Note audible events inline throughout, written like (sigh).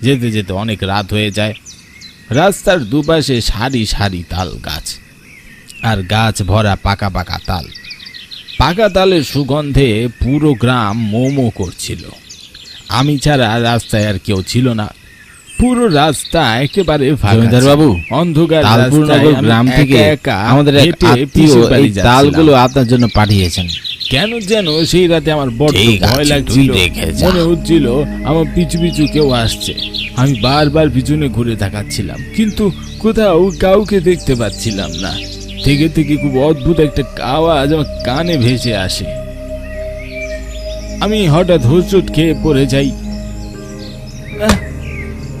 যেতে যেতে অনেক রাত হয়ে যায়। রাস্তার দুপাশে সারি সারি তাল গাছ আর গাছ ভরা পাকা পাকা তাল। পাকা তালের সুগন্ধে পুরো গ্রাম মোমো করছিল। আমি ছাড়া রাস্তায় আর কেউ ছিল না। পুরো রাস্তা একেবারে জমিদার বাবু, অন্ধকার গ্রাম থেকে আমাদের। তালগুলো আপনার জন্য পাঠিয়েছেন। কেন যেন সেই রাতে আমার বড্ড ঠিক ভয় আছে, লাগছিল। দেখে যা। মনে হচ্ছিল আমার পিছু পিছু কেউ আসছে। আমি বারবার পিছনে ঘুরে তাকাচ্ছিলাম কিন্তু কোথাও কাউকে দেখতে পাচ্ছিলাম না। থেকে থেকে খুব অদ্ভুত একটা আওয়াজ আমার কানে ভেসে আসে। আমি হঠাৎ হোঁচট খেয়ে পড়ে যাই। আহ!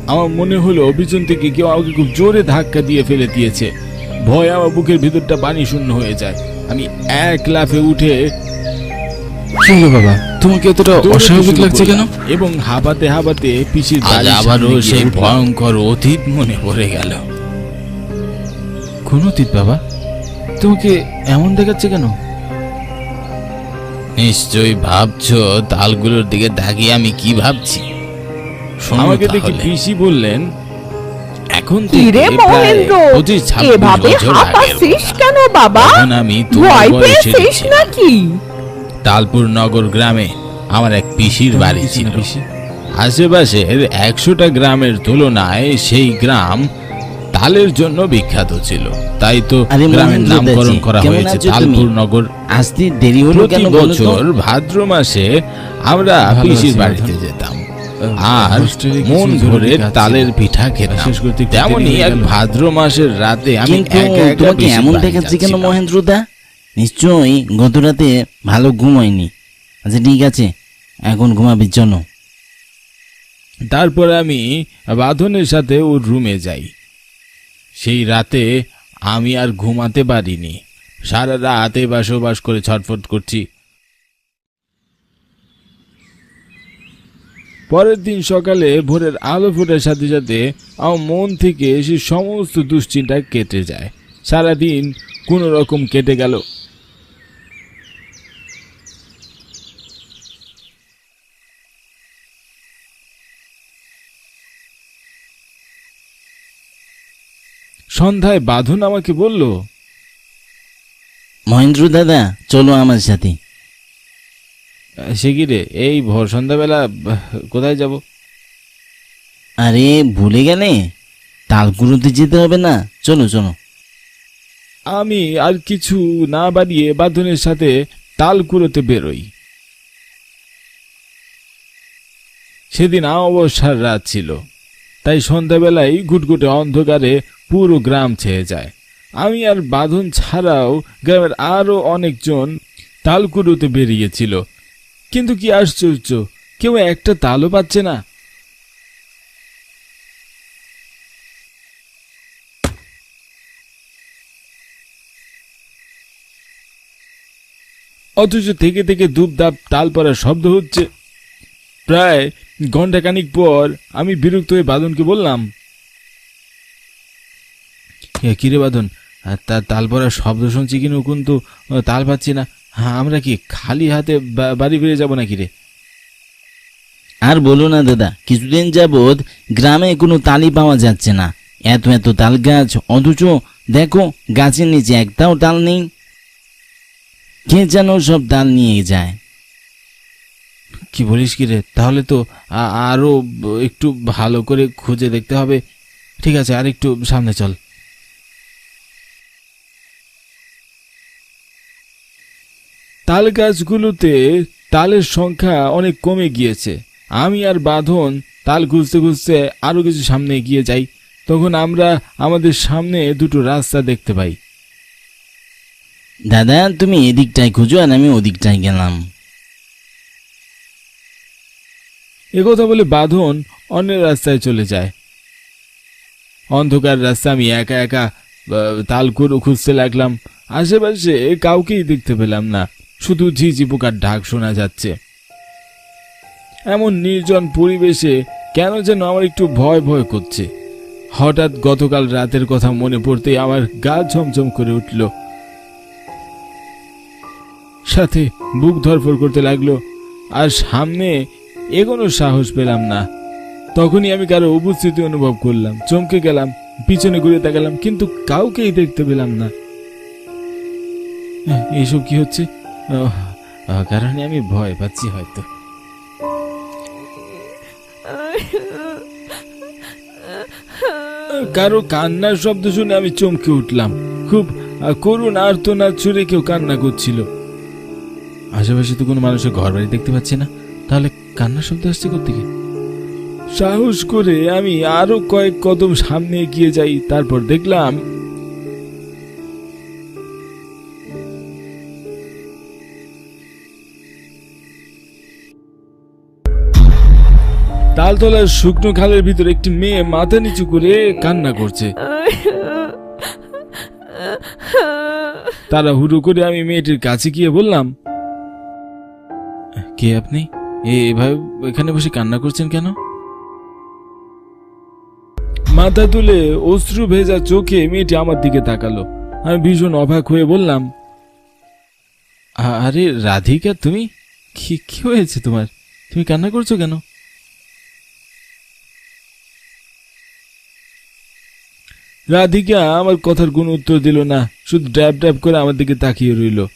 আমার মনে হলো পিছন থেকে কেউ আমাকে খুব জোরে ধাক্কা দিয়ে ফেলে দিয়েছে। ভয় আমার বুকের ভিতরটা পানি শূন্য হয়ে যায়। আমি এক লাফে উঠে কি হলো বাবা তোমাকে এতটা অস্বাভাবিক লাগছে কেন? এবং হাঁপাতে হাঁপাতে পিসির আজ আবারও সেই ভয়ঙ্কর অতীত মনে পড়ে গেল। কোন অতীত বাবা? তোমাকে এমন দেখাচ্ছে কেন? নিশ্চয়ই ভাবছ তালগুলোর দিকে তাকিয়ে আমি কি ভাবছি? আমাকে দেখে পিসি বললেন এখন থেকে মহেন্দ্র? এভাবে হাঁপাচ্ছিস কেন বাবা? তখন আমি তোমার ভয় পেয়েছিস নাকি? তালপুর নগর গ্রামে আমার এক পিসির বাড়ি ছিল। আশেপাশের একশোটা গ্রামের তুলনায় সেই গ্রাম তালের জন্য বিখ্যাত ছিল। তাই তো গ্রামের নামকরণ করা হয়েছে তালপুর নগর। আসতে দেরি হলো কেন বছর ভাদ্র মাসে আমরা পিসির বাড়িতে যেতাম। আর মন ভরে তালের পিঠা খেতাম। তেমনই এক ভাদ্র মাসের রাতে আমি এমন দেখাচ্ছে কেন। মহেন্দ্রদা? নিশ্চয়ই গত রাতে ভালো ঘুম হয়নি। আচ্ছা ঠিক আছে, এখন ঘুমাবি, চলো। তারপর আমি বাঁধনের সাথে ওর রুমে যাই। সেই রাতে আমি আর ঘুমাতে পারিনি। সারা রাতে বাসবাস করে ছটফট করছি। পরের দিন সকালে ভোরের আলো ফোটার সাথে সাথে আমার মন থেকে সে সমস্ত দুশ্চিন্তা কেটে যায়। সারাদিন কোনো রকম কেটে গেল। সন্ধ্যায় বাঁধন আমাকে বলল মহেন্দ্র দাদা চলো আমার সাথে। সে কি রে এই ভোর সন্ধ্যাবেলা কোথায় যাব? আরে ভুলে গেলে? তালগুলোতে যেতে হবে না। চলো চলো। আমি আর কিছু না বাড়িয়ে বাঁধনের সাথে তাল কুড়োতে বেরোই। সেদিন অমাবস্যার রাত ছিল। তাই সন্ধ্যাবেলায় ঘুটঘুটে অন্ধকারে পুরো গ্রাম ছেয়ে যায়। আমি আর বাঁধন ছাড়াও গ্রামের আরও অনেকজন তাল কুড়োতে বেরিয়েছিল। কিন্তু কি আশ্চর্য, কেউ একটা তালও পাচ্ছে না। অথচ থেকে থেকে ধূপধাপ তাল পড়ার শব্দ হচ্ছে। প্রায় ঘন্টাখানিক পর আমি বিরক্ত হয়ে বাদনকে বললাম "এ, কিরে বাদন? তা তাল পড়ার শব্দ শুনছি কিন্তু কিন্তু তাল পাচ্ছি না। আমরা কি খালি হাতে বাড়ি ফিরে যাব নাকি রে? আর বলো না দাদা কিছুদিন যাবৎ গ্রামে কোনো তালি পাওয়া যাচ্ছে না। এত এত তাল গাছ অথচ দেখো গাছের নিচে একটাও তাল নেই। কে যেন সব তাল নিয়ে যায়। কি বলিস কি রে? তাহলে তো আ- আরও একটু ভালো করে খুঁজে দেখতে হবে। ঠিক আছে, আর একটু সামনে চল। তাল গাছগুলোতে তালের সংখ্যা অনেক কমে গিয়েছে। আমি আর বাঁধন তাল খুঁজতে খুঁজতে আরও কিছু সামনে এগিয়ে যাই। তখন আমরা আমাদের সামনে দুটো রাস্তা দেখতে পাই। দাদা, তুমি এদিকটায় খুঁজো আর আমি ওদিকটায় গেলাম। একথা বলে বাঁধন অন্যের রাস্তায় চলে যায়। অন্ধকার রাস্তা আমি একা একা তালকুর খুঁজতে লাগলাম। আশেপাশে কাউকেই দেখতে পেলাম না। শুধু ঝিঝি পোকার ঢাক শোনা যাচ্ছে। এমন নির্জন পরিবেশে কেন যেন আমার একটু ভয় ভয় করছে। হঠাৎ গতকাল রাতের কথা মনে পড়তেই আমার গা ঝমঝম করে উঠল। সাথে বুক ধরফর করতে লাগল। আর সামনে এগোনোর সাহস পেলাম না। তখনই আমি কারও উপস্থিতি অনুভব করলাম, চমকে গেলাম, পিছনে ঘুরে তাকালাম, কিন্তু কাউকেই দেখতে পেলাম না। এইসব কি হচ্ছে? কারণে আমি ভয় পাচ্ছি হয়তো। কারও কান্নার শব্দ শুনে আমি চমকে উঠলাম। খুব করুণ আর্তনাদ ছুড়ে কেউ কান্না করছিল। আশেপাশে তো কোনো মানুষের ঘর বাড়ি দেখতে পাচ্ছি না। তাহলে কান্নার শব্দ আসছে কোথেকে সাহস করে আমি আরও কয়েক কদম সামনে এগিয়ে যাই তারপর দেখলাম তালতলার শুকনো খালের ভিতর একটি মেয়ে মাথা নিচু করে কান্না করছে। তারা হুড়ো করে আমি মেয়েটির কাছে গিয়ে বললাম কে আপনি? এভাবে এখানে বসে কান্না করছেন কেন? মাথা তুলে অশ্রু ভেজা চোখে মেয়েটি আমার দিকে তাকালো। আমি ভীষণ অবাক হয়ে বললাম আরে রাধিকা তুমি? কি কি হয়েছে তোমার? তুমি কান্না করছ কেন? রাধিকা আমার কথার কোনো উত্তর দিল না শুধু ড্যাব ড্যাব করে আমার দিকে তাকিয়ে রইল।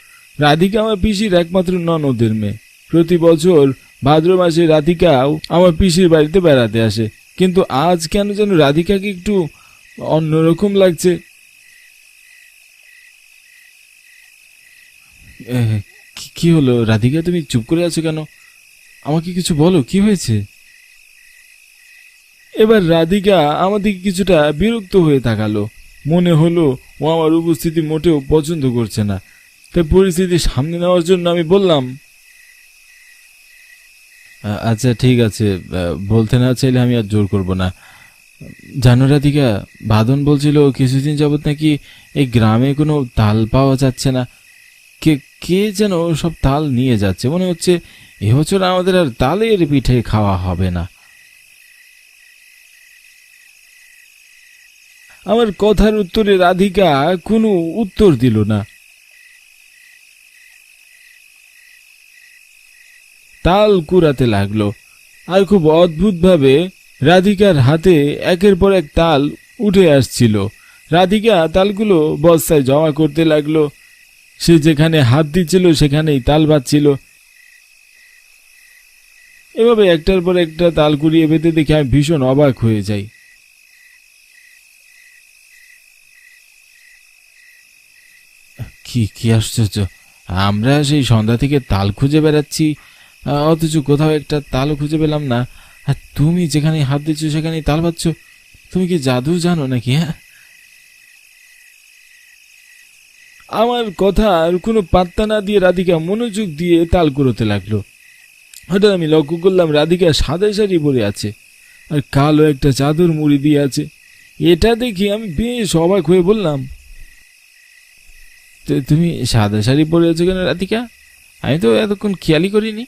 রাধিকা আমার পিসির একমাত্র ননদের মেয়ে। প্রতি বছর ভাদ্র মাসে রাধিকাও আমার পিসির বাড়িতে বেড়াতে আসে। কিন্তু আজ কেন যেন রাধিকাকে একটু অন্যরকম লাগছে। কি- হলো? রাধিকা, তুমি চুপ করে আছো কেন? আমাকে কিছু বলো, কি হয়েছে? এবার রাধিকা আমার দিকে কিছুটা বিরক্ত হয়ে তাকালো। মনে হলো ও আমার উপস্থিতি মোটেও পছন্দ করছে না। তাই পরিস্থিতি সামনে নেওয়ার জন্য আমি বললাম আচ্ছা ঠিক আছে। বলতে না চাইলে আমি আর জোর করব না। জানো রাধিকা বাদন বলছিল, কিছুদিন যাবত নাকি এই গ্রামে কোনো তাল পাওয়া যাচ্ছে না। কে কে যেন সব তাল নিয়ে যাচ্ছে। মনে হচ্ছে এবছর আমাদের আর তালের পিঠে খাওয়া হবে না। আমার কথার উত্তরে রাধিকা কোনো উত্তর দিল না। তাল কুড়াতে লাগল। আর খুব অদ্ভুতভাবে রাধিকার হাতে একের পর এক তাল উঠে আসছিল। রাধিকা তালগুলো বস্তায় জমা করতে লাগল। সে যেখানে হাত দিচ্ছিল, সেখানেই তাল বাজছিল। এভাবে একটার পর একটা তাল কুড়িয়ে পেতে দেখে আমি ভীষণ অবাক হয়ে যাই। কি কি আশ্চর্য। আমরা সেই সন্ধ্যা থেকে তাল খুঁজে বেড়াচ্ছি। অথচ কোথাও একটা তালও খুঁজে পেলাম না। আর তুমি যেখানে হাত দিচ্ছ, সেখানেই তাল পাচ্ছ তুমি কি জাদু জানো নাকি হ্যাঁ? আমার কথা আর কোনো পাত্তা না দিয়ে রাধিকা মনোযোগ দিয়ে তাল কুড়োতে লাগল। হঠাৎ আমি লক্ষ্য করলাম রাধিকা সাদা শাড়ি পরে আছে আর কালো একটা চাদর মুড়ি দিয়ে আছে। এটা দেখে আমি বেশ অবাক হয়ে বললাম তুমি সাদা শাড়ি পরে আছো কেন রাধিকা? আমি তো এতক্ষণ খেয়ালই করিনি।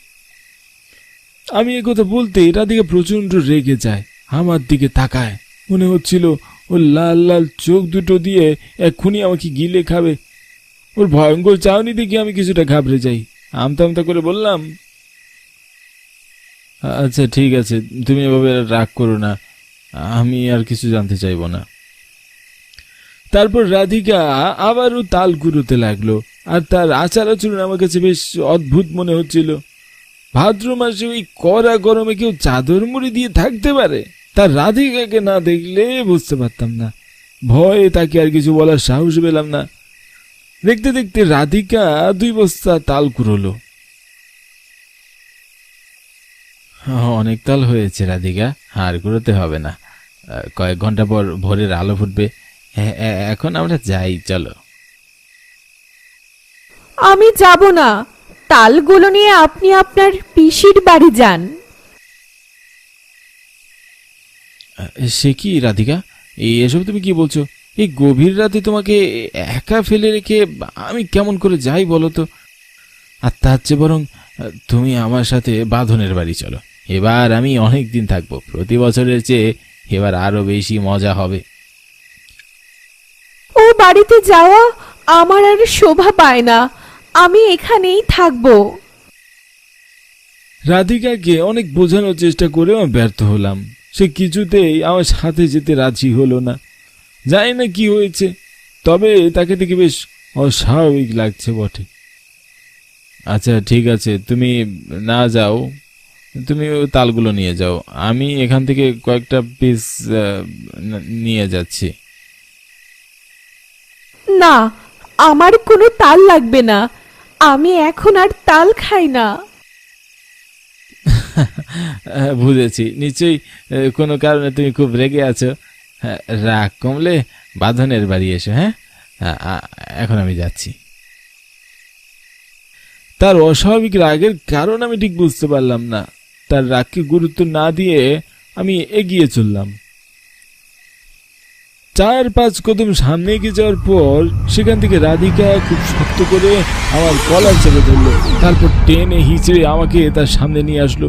আমি এ কথা বলতে রাধিকা প্রচণ্ড রেগে যায়, আমার দিকে তাকায়। মনে হচ্ছিল, ওর লাল লাল চোখ দুটো দিয়ে এক্ষুনি আমাকে গিলে খাবে। ওর ভয়ঙ্কর চাউনি দেখে আমি কিছুটা ঘাবড়ে যাই। আমতা আমতা করে বললাম আচ্ছা ঠিক আছে, তুমি এভাবে রাগ করো না, আমি আর কিছু জানতে চাইব না। তারপর রাধিকা আবারও তাল কুড়োতে লাগল, আর তার আচার আচরণ আমার কাছে বেশ অদ্ভুত মনে হচ্ছিল। ভাদ্র মাসে ওই কড়া গরমে কেউ চাদর মুড়ি দিয়ে থাকতে পারে? তার রাধিকাকে না দেখলে বুঝতে পারতাম না। ভয়ে তাকে আর কিছু বলার সাহস পেলাম না। দেখতে দেখতে রাধিকা দুই বস্তা তাল কুড়োলো। অনেক তাল হয়েছে রাধিকা, আর কুড়োতে হবে না। কয়েক ঘণ্টা পর ভোরের আলো ফুটবে। এখন আমরা যাই, চলো। আমি যাব না। তালগুলো নিয়ে আপনি আপনার পিসির বাড়ি যান। সে কি রাধিকা? এই এসব তুমি কি বলছো? এই গভীর রাতে তোমাকে একা ফেলে রেখে আমি কেমন করে যাই বলো তো? আর তার চেয়ে বরং তুমি আমার সাথে বাঁধনের বাড়ি চলো। এবার আমি অনেক দিন থাকব প্রতি বছরের চেয়ে এবার আরও বেশি মজা হবে। ও বাড়িতে যাওয়া আমার আর শোভা পায় না। আমি এখানেই থাকব। রাধিকাকে অনেক বোঝানোর চেষ্টা করেও আমি ব্যর্থ হলাম। সে কিছুতেই আমার সাথে যেতে রাজি হলো না। জানি না কি হয়েছে তবে তাকে দেখে বেশ অস্বাভাবিক লাগছে বটে। আচ্ছা ঠিক আছে তুমি না যাও তুমি ওই তালগুলো নিয়ে যাও। আমি এখান থেকে কয়েকটা পিস নিয়ে যাচ্ছি। না আমার কোনো তাল লাগবে না। আমি এখন আর তাল খাই না। (laughs) বুঝেছি। নিশ্চয়ই কোনো কারণে তুমি খুব রেগে আছো। হ্যাঁ, রাগ কমলে বাঁধনের বাড়ি এসো হ্যাঁ? এখন আমি যাচ্ছি। তার অস্বাভাবিক রাগের কারণ আমি ঠিক বুঝতে পারলাম না। তার রাগকে গুরুত্ব না দিয়ে আমি এগিয়ে চললাম। চার পাঁচ কদম সামনে এগিয়ে যাওয়ার পর সেখান থেকে রাধিকা খুব শক্ত করে আমার কলার চেপে ধরলো। তারপর টেনে হিচড়ে আমাকে তার সামনে নিয়ে আসলো।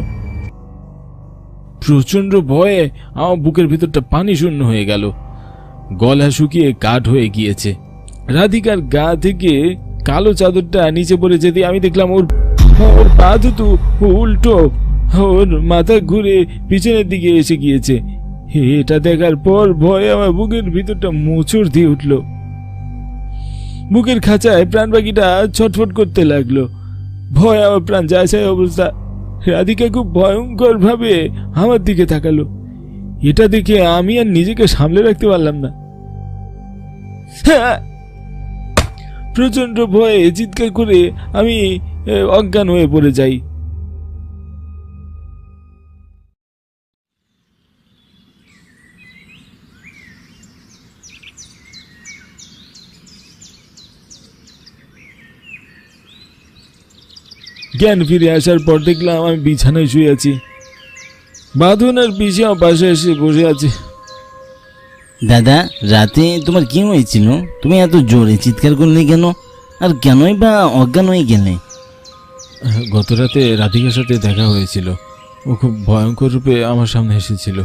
প্রচণ্ড ভয়ে আমার বুকের ভিতরটা পানি শূন্য হয়ে গেল। গলা শুকিয়ে কাঠ হয়ে গিয়েছে। রাধিকার গা থেকে কালো চাদরটা নিচে পড়ে যেতে আমি দেখলাম ওর ওর পা দুটো উল্টো, ওর মাথা ঘুরে পিছনের দিকে এসে গিয়েছে। এটা দেখার পর ভয়ে আমার বুকের ভিতরটা মোচড় দিয়ে উঠল। বুকের খাঁচায় প্রাণ ছটফট করতে লাগল। ভয় আমার প্রাণ যায় যায় অবস্থা। রাধিকা খুব ভয়ঙ্কর ভাবে আমার দিকে তাকালো। এটা দেখে আমি আর নিজেকে সামলে রাখতে পারলাম না। প্রচণ্ড ভয়ে চিৎকার করে আমি অজ্ঞান হয়ে পড়ে যাই। জ্ঞান ফিরে আসার পর দেখলাম আমি বিছানায় শুয়ে আছি। বাঁধন আর পিসি আমার পাশে এসে বসে আছে। দাদা রাতে তোমার কি হয়েছিল? তুমি এত জোরে চিৎকার করলে কেন? আর কেনই বা অজ্ঞান হয়ে গেলে? গত রাতে রাধিকার সাথে দেখা হয়েছিল। ও খুব ভয়ঙ্কর রূপে আমার সামনে এসেছিল।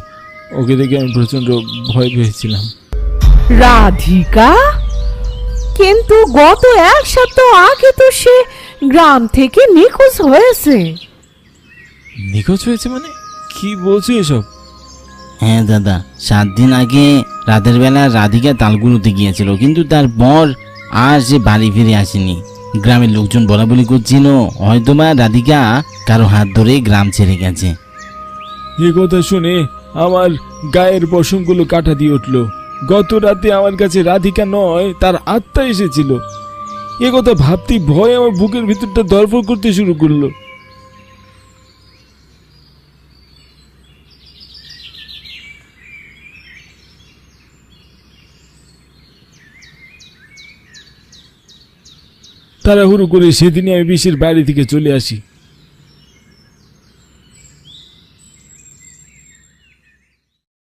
ওকে দেখে আমি প্রচণ্ড ভয় পেয়েছিলাম। রাধিকা? কিন্তু গত এক সপ্তাহ আগে তো সে গ্রাম থেকে নিখোঁজ হয়েছে। নিখোঁজ হয়েছে মানে? কি বলছো এসব? হ্যাঁ দাদা সাত দিন আগে রাতের বেলা রাধিকা তালগুলোতে গিয়েছিল কিন্তু তারপর আর সে বাড়ি ফিরে আসেনি। গ্রামের লোকজন বলা বলি করছিল হয়তোবা রাধিকা কারও হাত ধরে গ্রাম ছেড়ে গেছে। এ কথা শুনে আমার গায়ের পশমগুলো কাটা দিয়ে উঠল। গত রাতে আমার কাছে রাধিকা নয়, তার আত্মা এসেছিল। এ কথা ভাবতেই ভয় আমার বুকের ভিতরটা দরফর করতে শুরু করল। তাড়াহুড়ো করে সেদিনই আমি বিশের বাইরে থেকে চলে আসি।